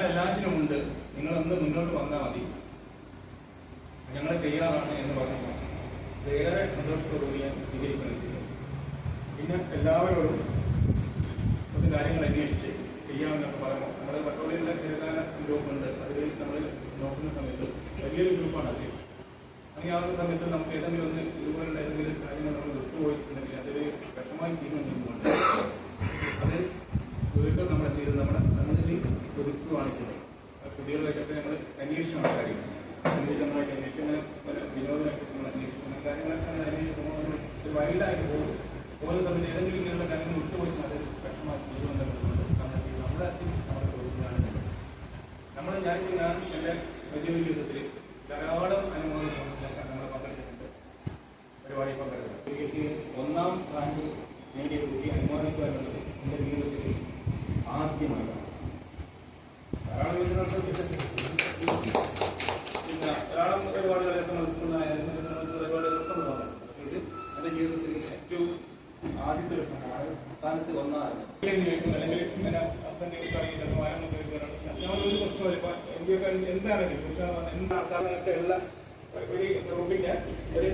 അതുകൊണ്ട് നിങ്ങളൊന്ന് മുന്നോട്ട് വന്നാൽ മതി. ഞങ്ങൾ തയ്യാറാണ് എന്ന് പറഞ്ഞു ഏറെ സന്തോഷത്തോടുകൂടി ഞാൻ സ്വീകരിക്കുകയാണ് ചെയ്തത് പിന്നെ എല്ലാവരോടും കുറച്ച് കാര്യങ്ങൾ അന്വേഷിച്ച് ചെയ്യാമെന്നൊക്കെ പറയുമ്പോൾ നമ്മുടെ പട്ടോളിയിലെ ചെറുകാല ഗ്രൂപ്പുണ്ട്. അതിൽ നമ്മൾ നോക്കുന്ന സമയത്ത് വലിയൊരു ഗ്രൂപ്പാണ് അതിൽ. അങ്ങനെ ആ ഒരു സമയത്ത് നമുക്ക് ഏതെങ്കിലും ഒന്ന് ഇതുപോലുള്ള ഏതെങ്കിലും കാര്യങ്ങൾ നമ്മൾ വിട്ടുപോയിട്ടുണ്ടെങ്കിൽ അതൊരു വിഷമായി ചെയ്യുന്നുണ്ട് അത് വീണ്ടും നമ്മൾ എന്ത് ചെയ്തു നമ്മുടെ ചെയ്തത് സ്തുതികളിലേക്കൊക്കെ നമ്മൾ അന്വേഷിച്ചാണ് കാര്യം അന്വേഷണമായിട്ട് അന്വേഷിക്കുന്ന പല വിനോദമായിട്ട് അന്വേഷിക്കുന്ന. കാര്യങ്ങളൊക്കെ അന്വേഷിക്കുമ്പോൾ ഒരു വൈൽഡായിട്ട് പോകും. പോകുന്ന തമ്മിൽ ഏതെങ്കിലും ഇങ്ങനെയുള്ള കാര്യങ്ങൾ വിട്ടുപോയി അത് തീരുമെന്നുള്ളത് നമ്മൾ ഞാൻ ഞാൻ എന്റെ വലിയ യുദ്ധത്തിൽ ധാരാളം അനുഭവങ്ങൾ നമ്മൾ പങ്കെടുത്തിട്ടുണ്ട്. പരിപാടി പങ്കെടുക്കുന്നത് ഒന്നാം റാങ്ക് നേടിയ കുട്ടി അനുമാനിക്കുക എന്നുള്ളത് എന്റെ ജീവിതത്തിൽ ആദ്യമായിട്ടാണ് ധാരാളം ഇതിനകത്ത് പിന്നെ ധാരാളം പരിപാടികളൊക്കെ നടത്തുന്ന പരിപാടികളൊക്കെ ഉണ്ടാകും ഇത് എന്റെ ജീവിതത്തിൽ ഏറ്റവും ആദ്യത്തെ ഒരു സ്ഥാനമാണ് സ്ഥാനത്ത് ഒന്നാണ് അല്ലെങ്കിൽ ഇങ്ങനെ അപ്പന്റെ കളിയിലൊക്കെ വാരം ഞാൻ ഒരു പ്രശ്നമില്ല. ഇപ്പൊ ഇന്ത്യക്കാർ എന്താണെങ്കിലും എന്താ ആൾക്കാരൊക്കെ ഉള്ള ഒരു റൂമിന്റെ ഒരു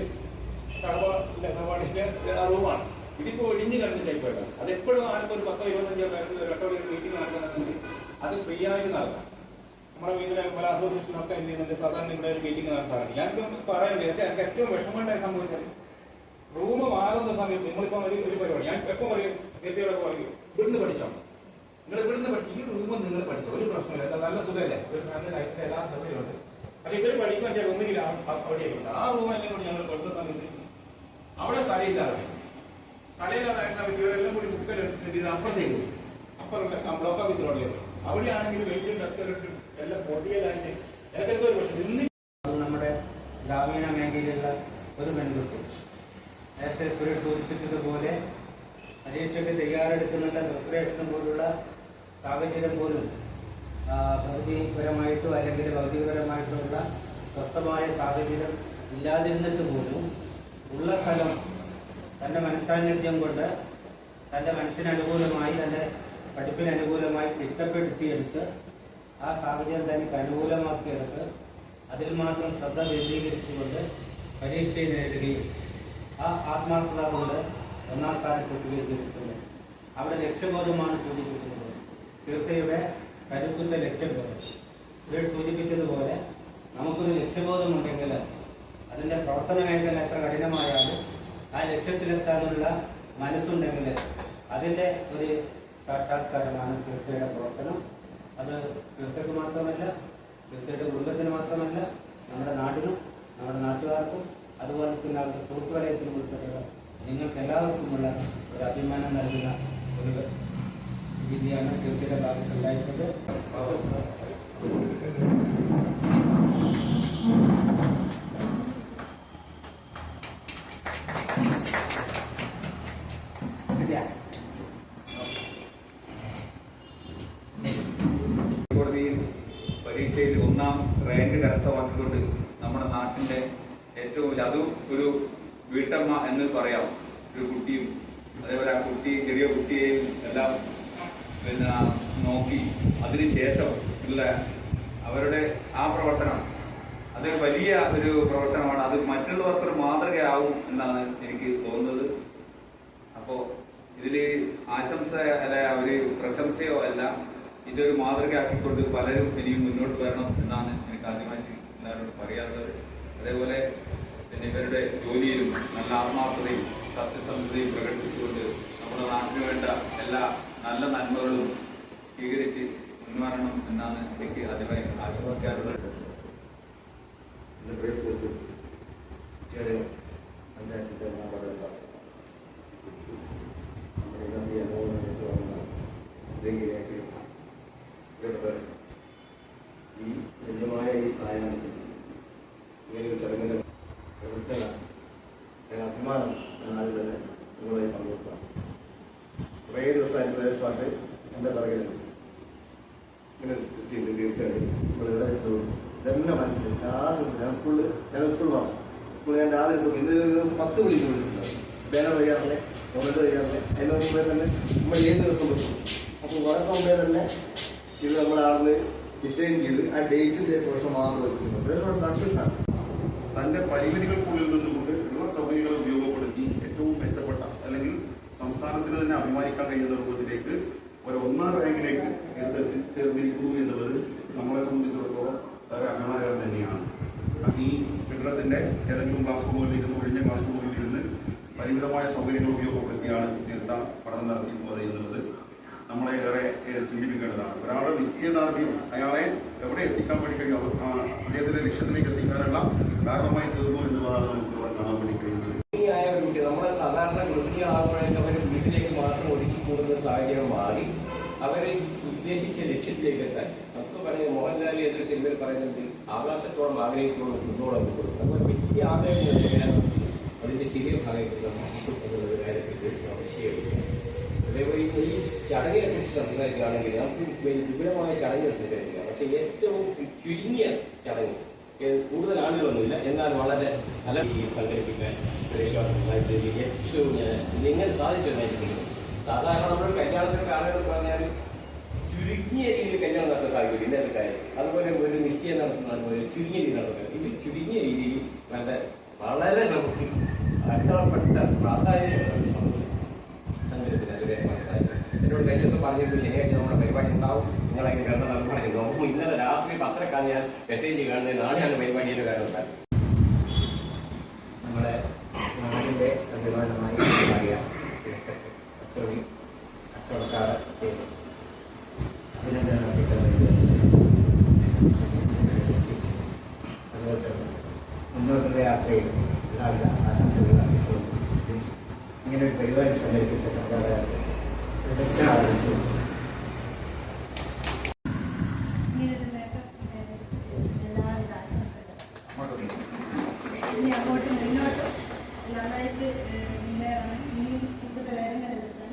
സഹപാ സഹപാഠിന്റെ റൂമാണ്. ഇതിപ്പോ ഒഴിഞ്ഞു കിടന്ന ടൈപ്പായിട്ടാണ് അത് എപ്പോഴും ആർക്കും ഒരു പത്തോ ഇരുപത്തഞ്ചോ പേർക്ക് ഒരു മീറ്റിംഗ് നടക്കുന്നുണ്ടെങ്കിൽ അത് ഫ്രീ ആയിട്ട് നമ്മുടെ വീട്ടിലെ പല അസോസിയേഷനൊക്കെ എന്ത് ചെയ്യുന്നുണ്ട്? സാധാരണ ഇവിടെ ഒരു മീറ്റിംഗ് നടത്താറുണ്ട്. ഞാനിപ്പം പറയുന്നത് വെച്ചാൽ എനിക്ക് ഏറ്റവും വിഷമമുണ്ടായ സംഭവിച്ചത് റൂം മാറുന്ന സമയത്ത് നിങ്ങളിപ്പോ ഒരു ഒരു പരിപാടി. ഞാൻ എപ്പോൾ പറയും? വ്യക്തികളൊക്കെ പറയും ഇവിടുന്ന് പഠിച്ചോ? നിങ്ങൾ ഇവിടുന്ന് പഠിച്ചു ഈ റൂമിൽ നിങ്ങൾ പഠിച്ചു. ഒരു പ്രശ്നമില്ല. എന്താ നല്ല സുഖമല്ലേ? ഒരു നല്ല ലൈഫിന്റെ എല്ലാ സമയമുണ്ട് പക്ഷെ ഇവർ പഠിക്കുന്ന വെച്ചാൽ ഒന്നുകിൽ അവിടെയുണ്ട് ആ റൂം എല്ലാം കൂടി ഞങ്ങൾ കൊടുത്ത സമയത്ത് അവിടെ സ്ഥലയില്ലാതെ സ്ഥലയില്ലാതെ ഇവരെല്ലാം കൂടി ബുക്കെല്ലാം അപ്പുറത്തേക്ക് അപ്പുറത്തെ അപ്പുറം ബ്ലോക്ക് ഓഫീസ് റോഡിലേക്ക് അവിടെയാണെങ്കിൽ വലിയ ഡെസ്ക് എല്ലാം പൊട്ടിയലായിട്ട് എനിക്കൊക്കെ ഒരു പ്രശ്നം. ഇന്ന് നമ്മുടെ ഗ്രാമീണ മേഖലയിലുള്ള ഒരു പെൺകുട്ടി. നേരത്തെ സുരേഷ് സൂചിപ്പിച്ചതുപോലെ പരീക്ഷയ്ക്ക് തയ്യാറെടുക്കുന്നുള്ള പ്രിപ്പറേഷൻ പോലുള്ള സാഹചര്യം പോലും പ്രകൃതിപരമായിട്ടോ അല്ലെങ്കിൽ ഭൗതികപരമായിട്ടുള്ള സ്വസ്ഥമായ സാഹചര്യം ഇല്ലാതിരുന്നിട്ട് പോലും ഉള്ള സ്ഥലം തന്റെ മനസ്സാന്നിധ്യം കൊണ്ട് തന്റെ മനസ്സിന് അനുകൂലമായി തന്റെ പഠിപ്പിന് അനുകൂലമായി തിട്ടപ്പെടുത്തിയെടുത്ത് ആ സാഹചര്യം തനിക്ക് അനുകൂലമാക്കിയെടുത്ത് അതിൽ മാത്രം ശ്രദ്ധ കേന്ദ്രീകരിച്ചുകൊണ്ട് പരീക്ഷയിൽ നേടുകയും ആ ആത്മാർത്ഥത കൊണ്ട് ഒന്നാം സ്ഥാനത്ത് എത്തുകയും ചെയ്തിട്ടുണ്ട് അവിടെ ലക്ഷ്യബോധമാണ് സൂചിപ്പിക്കുന്നത് തീർത്ഥയുടെ കരുത്തുറ്റ ലക്ഷ്യബോധം ഇവർ സൂചിപ്പിച്ചതുപോലെ നമുക്കൊരു ലക്ഷ്യബോധമുണ്ടെങ്കിൽ അതിന്റെ പ്രവർത്തന മേഖല എത്ര കഠിനമായാലും ആ ലക്ഷ്യത്തിലെത്താനുള്ള മനസ്സുണ്ടെങ്കിൽ അതിന്റെ ഒരു സാക്ഷാത്കാരമാണ് തീർത്ഥയുടെ പ്രവർത്തനം. അത് തീർത്ഥയ്ക്ക് മാത്രമല്ല കുടുംബത്തിന് മാത്രമല്ല നമ്മുടെ നാടിനും നമ്മുടെ നാട്ടുകാർക്കും അതുപോലെ തന്നെ അവരുടെ സുഹൃത്തുവലയത്തിനും ഉൾപ്പെടെയുള്ള നിങ്ങൾക്ക് എല്ലാവർക്കുമുള്ള ഒരു അഭിമാനം നൽകുന്ന ഒരു രീതിയാണ് തീർത്ഥയുടെ ഭാഗത്തുണ്ടായിട്ടുള്ളത് ഇല്ല. കോടതിയിൽ പരീക്ഷയിൽ ഒന്നാം റാങ്ക് കരസ്ഥമാക്കിക്കൊണ്ട് നമ്മുടെ നാട്ടിന്റെ ഏറ്റവും വലിയ അതും ഒരു വീട്ടമ്മ എന്ന് പറയാം. ഒരു കുട്ടിയും അതേപോലെ ആ കുട്ടി ചെറിയ കുട്ടിയെയും എല്ലാം പിന്നെ നോക്കി അതിനുശേഷം ഉള്ള അവരുടെ ആ പ്രവർത്തനം. അത് വലിയ ഒരു പ്രവർത്തനമാണ്. അത് മറ്റുള്ളവർക്ക് മാതൃകയാവും എന്നാണ് എനിക്ക് തോന്നുന്നത്. അപ്പോ ഇതിൽ ആശംസ അല്ല ഒരു പ്രശംസയോ അല്ല. ഇതൊരു മാതൃകയാക്കിക്കൊണ്ട് പലരും ഇനിയും മുന്നോട്ട് വരണം എന്നാണ് എനിക്ക് ആദ്യമായിട്ട് എല്ലാവരോടും പറയാറുള്ളത് അതേപോലെ പിന്നെ ഇവരുടെ ജോലിയിലും നല്ല ആത്മാർത്ഥതയും സത്യസന്ധതയും പ്രകടിപ്പിച്ചുകൊണ്ട് നമ്മുടെ നാട്ടിന് വേണ്ട എല്ലാ നല്ല നന്മകളും സ്വീകരിച്ച് മുൻവരണം എന്നാണ് എനിക്ക് ആദ്യമായി സ്കൂളിൽ ഞാൻ രാവിലെ നോക്കി. ഇന്ന് ഒരു പത്ത് മണിക്ക് വിളിച്ചിട്ടുണ്ടാവും ബാനർ തയ്യാറല്ലേ? ഗവൺമെന്റ് തയ്യാറല്ലേ? അതിന് മുമ്പേ തന്നെ നമ്മൾ ഏത് ദിവസം വെക്കും അപ്പോൾ വളരെ മുമ്പേ തന്നെ ഇത് നമ്മൾ ആളിന് ഡിസൈൻ ചെയ്ത് ആ ഡേറ്റിന്റെ പുറത്ത് മാത്രം വെക്കുന്നത് അതൊരു കൺസെപ്റ്റാണ് തന്റെ പരിമിതികൾക്കുള്ളിൽ നിന്നുകൊണ്ട് ഉള്ള സൗകര്യങ്ങൾ ഉപയോഗപ്പെടുത്തി ഏറ്റവും മെച്ചപ്പെട്ട അല്ലെങ്കിൽ സംസ്ഥാനത്തിന് തന്നെ അഭിമാനിക്കാൻ കഴിയുന്ന രൂപത്തിലേക്ക് ഒരു ഒന്നാം റാങ്കിലേക്ക് ചേർന്നിരിക്കുന്നു എന്നുള്ളത് നമ്മളെ സംബന്ധിച്ചിടത്തോളം വളരെ അഭിമാനകരം തന്നെയാണ് ഈ കെട്ടിടത്തിന്റെ ഏതെങ്കിലും ക്ലാസ് റൂമുകളിൽ ഇരുന്ന് ഒഴിഞ്ഞ ക്ലാസ് റൂമുകളിൽ ഇരുന്ന് പരിമിതമായ സൗകര്യങ്ങൾ ഉപയോഗപ്പെടുത്തിയാണ് തീർത്ഥ പഠനം നടത്തിയിട്ടുള്ളത് എന്നുള്ളത് നമ്മളെ ഏറെ ചിന്തിപ്പിക്കേണ്ടതാണ് ഒരാളുടെ നിശ്ചയദാർഢ്യം അയാളെ എവിടെ എത്തിക്കാൻ വേണ്ടി ആ അദ്ദേഹത്തിന്റെ ലക്ഷ്യത്തിലേക്ക് എത്തിക്കാനുള്ള കാരണമായി തീർന്നു എന്നുള്ളതാണ് നമുക്ക് കാണാൻ വേണ്ടി ലക്ഷ്യത്തിലേക്ക് നമുക്ക് പറയുന്നത് മോഹൻലാലി എന്നൊരു സിനിമയിൽ പറയുന്നത് ആകാശത്തോളം ആഗ്രഹിച്ചോളം കുന്നോളം കൊടുക്കും. വലിയ ആഗ്രഹം അതിന്റെ ചെറിയ എന്നുള്ള കാര്യത്തിൽ ഒരു ഈ ചടങ്ങിനെ കുറിച്ച് സംസാരിക്കുകയാണെങ്കിൽ നമുക്ക് വിപുലമായ ചടങ്ങുകൾ സംസാരിക്കുക പക്ഷേ ഏറ്റവും ചുരുങ്ങിയ ചടങ്ങ് കൂടുതൽ ആളുകളൊന്നുമില്ല. എന്നാൽ വളരെ നല്ല രീതിയിൽ സംഘടിപ്പിക്കാൻ സുരേഷ് ഏറ്റവും നിങ്ങൾ സാധിച്ചു സാധിച്ചെന്നായിരിക്കും സാധാരണ നമ്മൾ കല്യാണത്തിനൊക്കെ ആളുകൾ പറഞ്ഞാൽ ചുരുങ്ങിയ രീതിയിൽ കല്യാണം നടത്താൻ സാധിക്കില്ല ഇന്നത്തെ കാര്യം? അതുപോലെ ഒരു നിശ്ചയം നടത്തുന്ന പോലെ ചുരുങ്ങിയ രീതി നടത്തുക ഇത് ചുരുങ്ങിയ രീതിയിൽ നല്ല വളരെ നമുക്ക് അർത്ഥപ്പെട്ട പ്രാധാന്യമുള്ള ഒരു സമസ്യ സംഗീതത്തിന് സുരേഷ് എന്നോട് കഴിഞ്ഞ ദിവസം പറഞ്ഞിട്ട് ശനിയാഴ്ച നമ്മുടെ പരിപാടി ഉണ്ടാവും. നിങ്ങൾ അതിന് നടപടി നോക്കും. ഇന്നലെ രാത്രി പത്രക്കാണ് ഞാൻ മെസ്സേജ് കാണുന്നത് നാളെയാണ് പരിപാടിയുടെ കാരണം ഉണ്ടായത് നമ്മുടെ അഭിമാനമായി അറിയാം. കച്ചവടി കച്ചവടക്കാർ അതുപോലെ തന്നെ മുന്നോട്ടുള്ള യാത്രയിൽ എല്ലാവിധ ആശംസകൾ അറിയിച്ചുകൊണ്ട് ഇങ്ങനെ ഒരു പരിപാടി സംഘടിപ്പിച്ച സംഘാടകർക്ക് പ്രദക്ഷിണ അറിയിച്ചു ഇങ്ങനൊരു നേട്ടം എല്ലാവിധ ആശംസകളും ഇനി അങ്ങോട്ട് മുന്നോട്ട് നന്നായിട്ട് മുന്നേറണം ഇനിയും കൂടുതൽ ഉയരങ്ങളിലെത്താൻ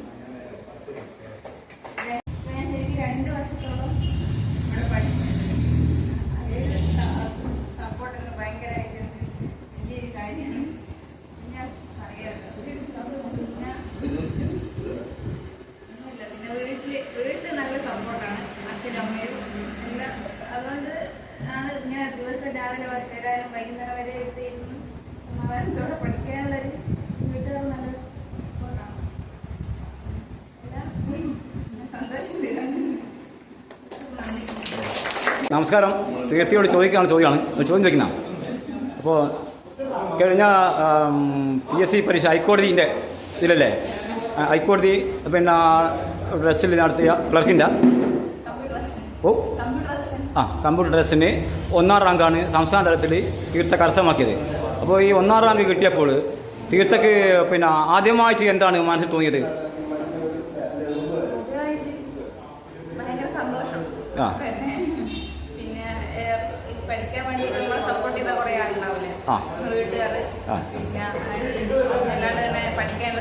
ഞാൻ ശരിക്കും രണ്ട് വർഷത്തോളം ഇവിടെ പഠിച്ചിട്ടുണ്ട് അതിൽ സപ്പോർട്ടൊക്കെ ഭയങ്കരമായിട്ട് വലിയൊരു കാര്യമാണ് ഞാൻ പറയാറുണ്ട് പിന്നെ ഒന്നുമില്ല പിന്നെ വീട്ടിൽ വീട്ടിൽ നല്ല സപ്പോർട്ടാണ് അച്ഛനും അമ്മയും എല്ലാം അതുകൊണ്ട് ആണ് ഇങ്ങനെ ദിവസം രാവിലെ വരെ വൈകുന്നേരം വരെ എത്തിയിരുന്നു സമാധാനത്തോടെ പഠിക്കാനുള്ളൊരു വീട്ടുകാർ നല്ല സപ്പോർട്ടാണ് എല്ലാം സന്തോഷമുണ്ട് നന്ദി നമസ്കാരം. തീർത്തിയോട് ചോദിക്കാണ് ചോദ്യമാണ്. ചോദ്യം ചോദിക്കുന്ന. അപ്പോൾ കഴിഞ്ഞ പി എസ് സി പരീക്ഷ ഹൈക്കോടതിന്റെ ഇതിലല്ലേ? ഹൈക്കോടതി പിന്നെ ഡ്രസ്സിൽ നടത്തിയ ക്ലർക്കിന്റെ ഓ. ആ കമ്പ്യൂട്ടർ ഡ്രസ്സിന് ഒന്നാം റാങ്കാണ് സംസ്ഥാന തലത്തിൽ തീർത്ഥ കരസ്ഥമാക്കിയത്. അപ്പോൾ ഈ ഒന്നാം റാങ്ക് കിട്ടിയപ്പോൾ തീർത്ഥക്ക് പിന്നെ ആദ്യമായിട്ട് എന്താണ് മനസ്സിൽ തോന്നിയത്? ആ. പിന്നെ പിന്നെ ഏഹ്, ഈ പഠിക്കാൻ വേണ്ടി നമ്മളെ സപ്പോർട്ട് ചെയ്ത കുറെ പിന്നെ അല്ലാണ്ട് തന്നെ പഠിക്കാനുള്ള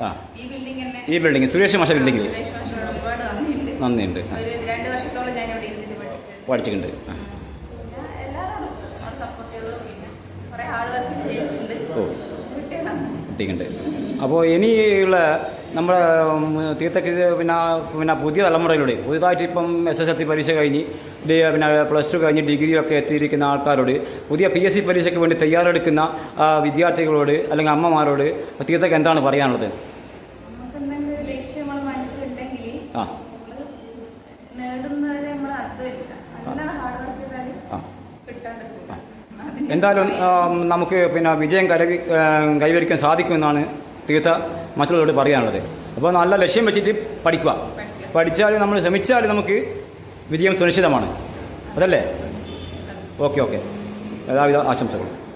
ആ. ഈ ബിൽഡിംഗ് തന്നെ. ഈ ബിൽഡിംഗ് സുരേഷ് മാഷ ബിൽഡിങ്ങിൽ സുരേഷ് മാഷിനോട് ഒരുപാട് നന്ദിയുണ്ട്. നന്ദിയുണ്ട്. ആ, ഒരു രണ്ട് വർഷത്തോളം ഞാൻ ഇവിടെ ഇരുന്നിട്ട് പഠിച്ചിട്ടുണ്ട്. പഠിച്ചിട്ടുണ്ട്. ആ. പിന്നെ എല്ലാവരും സപ്പോർട്ട് ചെയ്തു. പിന്നെ കുറെ ഹാർഡ് വർക്ക് ചെയ്തിട്ടുണ്ട്. ഓ. കിട്ടിയിട്ടുണ്ട് അപ്പോൾ ഇനിയുള്ള നമ്മുടെ തീർത്തൊക്കെ പിന്നെ പിന്നെ പുതിയ തലമുറയിലൂടെ പുതിയതായിട്ട് ഇപ്പം എസ് എസ് എൽ സി പരീക്ഷ കഴിഞ്ഞ് പിന്നെ പ്ലസ് ടു കഴിഞ്ഞ് ഡിഗ്രിയൊക്കെ എത്തിയിരിക്കുന്ന ആൾക്കാരോട് പുതിയ പി എസ് സി പരീക്ഷയ്ക്ക് വേണ്ടി തയ്യാറെടുക്കുന്ന വിദ്യാർത്ഥികളോട് അല്ലെങ്കിൽ അമ്മമാരോട് തീർത്ഥക്ക് എന്താണ് പറയാനുള്ളത്? ആ. എന്തായാലും നമുക്ക് പിന്നെ വിജയം കൈവരിക്കാൻ സാധിക്കുമെന്നാണ് തീർത്ഥ മറ്റുള്ളവരോട് പറയാനുള്ളത്. അപ്പോൾ നല്ല ലക്ഷ്യം വെച്ചിട്ട് പഠിക്കുക. പഠിച്ചാൽ നമ്മൾ ശ്രമിച്ചാൽ നമുക്ക് വിജയം സുനിശ്ചിതമാണ് അതല്ലേ? Okay okay. എല്ലാവിധ ആശംസകളും.